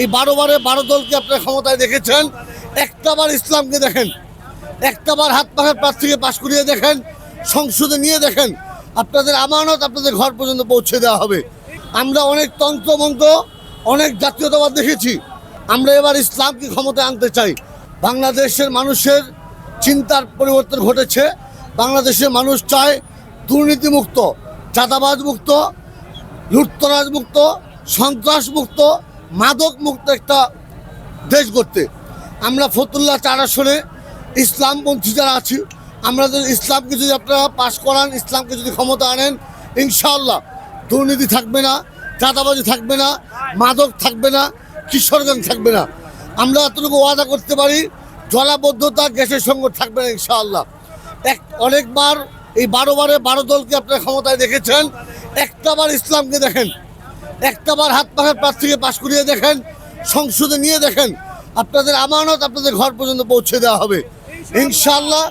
এই বারো বারে বারো দলকে আপনার ক্ষমতায় দেখেছেন। একটাবার ইসলামকে দেখেন। একটাবার হাত পাখার প্রার্থীকে পাশ করিয়ে দেখেন। সংসদে নিয়ে দেখেন। আপনাদের আমানত আপনাদের ঘর পর্যন্ত পৌঁছে দেওয়া হবে। আমরা অনেক তন্ত্রমন্ত্র, অনেক জাতীয়তাবাদ দেখেছি। আমরা এবার ইসলামকে ক্ষমতায় আনতে চাই। বাংলাদেশের মানুষের চিন্তার পরিবর্তন ঘটেছে। বাংলাদেশের মানুষ চায় দুর্নীতিমুক্ত চাঁদাবাজ মুক্ত লুটতরাজ মুক্ত সন্ত্রাস মুক্ত মাদক মুক্ত একটা দেশ করতে আমরা ফতুল্লাহ চার আসনে ইসলামপন্থী যারা আছি আমরা যদি ইসলামকে যদি আপনারা পাশ করান, ইসলামকে যদি ক্ষমতা আনেন, ইনশাআল্লাহ দুর্নীতি থাকবে না, চাঁদাবাজি থাকবে না, মাদক থাকবে না কিশোরগঞ্জ থাকবে না। আমরা এতটুকু ওয়াদা করতে পারি, জলাবদ্ধতা গ্যাসের সঙ্গে থাকবে না ইনশাআল্লাহ। এক, অনেকবার এই বারো বারে বারো দলকে আপনার ক্ষমতায় দেখেছেন, একটাবার ইসলামকে দেখেন। একটাবার হাত পাখার প্রার্থীকে পাশ করিয়ে দেখেন, সংসদে নিয়ে দেখেন, আপনাদের আমানত আপনাদের ঘর পর্যন্ত পৌঁছে দেওয়া হবে। ইনশাল্লাহ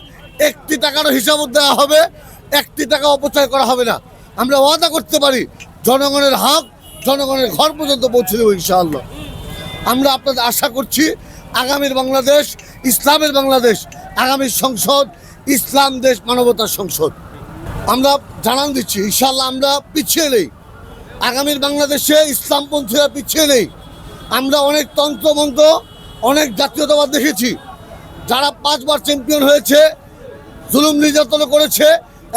একটি টাকারও হিসাবও দেওয়া হবে, একটি টাকা অপচয় করা হবে না। আমরা ওয়াদা করতে পারি, জনগণের হক, জনগণের ঘর পর্যন্ত পৌঁছে দেবো ইনশাআল্লাহ। আমরা আপনাদের আশা করছি, আগামীর বাংলাদেশ, ইসলামের বাংলাদেশ, আগামীর সংসদ, ইসলাম দেশ মানবতার সংসদ। আমরা জানান দিচ্ছি ইনশাল্লাহ আমরা পিছিয়ে নেই। আগামীর বাংলাদেশে ইসলামপন্থীরা পিছিয়ে নেই। আমরা অনেক তন্ত্রমন্ত্র, অনেক জাতীয়তাবাদ দেখেছি। যারা পাঁচবার চ্যাম্পিয়ন হয়েছে, জুলুম নির্যাতন করেছে,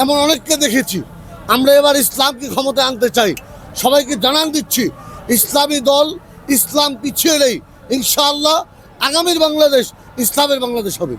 এমন অনেককে দেখেছি। আমরা এবার ইসলামকে ক্ষমতায় আনতে চাই। সবাইকে জানান দিচ্ছি, ইসলামী দল, ইসলাম পিছিয়ে নেই। ইনশাআল্লাহ আগামীর বাংলাদেশ, ইসলামের বাংলাদেশ হবে।